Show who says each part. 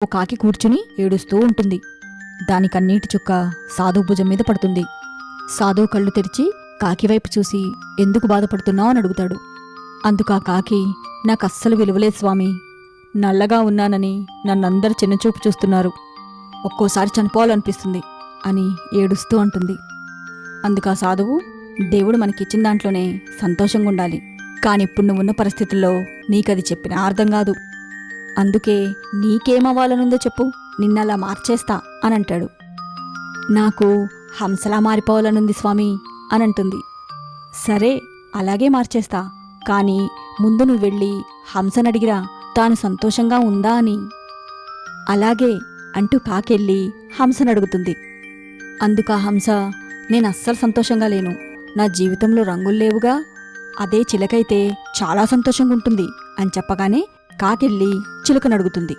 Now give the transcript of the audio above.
Speaker 1: ఓ కాకి కూర్చుని ఏడుస్తూ ఉంటుంది. దాని కన్నీటి చుక్క సాధువు భుజం మీద పడుతుంది. సాధువు కళ్ళు తెరిచి కాకి వైపు చూసి ఎందుకు బాధపడుతున్నావు అని అడుగుతాడు. అందుకు ఆ కాకి నాకు అస్సలు విలువలేదు స్వామి. నల్లగా ఉన్నానని నన్నందరు చిన్నచూపు చూస్తున్నారు. ఒక్కోసారి చనిపోవాలనిపిస్తుంది అని ఏడుస్తూ అంటుంది. అందుకు ఆ సాధువు దేవుడు మనకిచ్చిన దాంట్లోనే సంతోషంగా ఉండాలి కానీ ఇప్పుడు నువ్వున్న పరిస్థితుల్లో నీకది చెప్పిన అర్థం కాదు. అందుకే నీకేమవ్వాలనుందో చెప్పు నిన్నలా మార్చేస్తా అని అంటాడు నాకు హంసలా మారిపోవాలనుంది స్వామి అని అంటుంది సరే అలాగే మార్చేస్తా కానీ ముందు నువ్వు వెళ్ళి హంసనడిగిరా తాను సంతోషంగా ఉందా అని. అలాగే అంటూ కాకెళ్ళి హంసనడుగుతుంది. అందుకు హంస నేను అస్సలు సంతోషంగా లేను. నా జీవితంలో రంగులు లేవుగా. అదే చిలకైతే చాలా సంతోషంగా ఉంటుంది అని చెప్పగానే కాకెళ్ళి చిలుకనడుగుతుంది.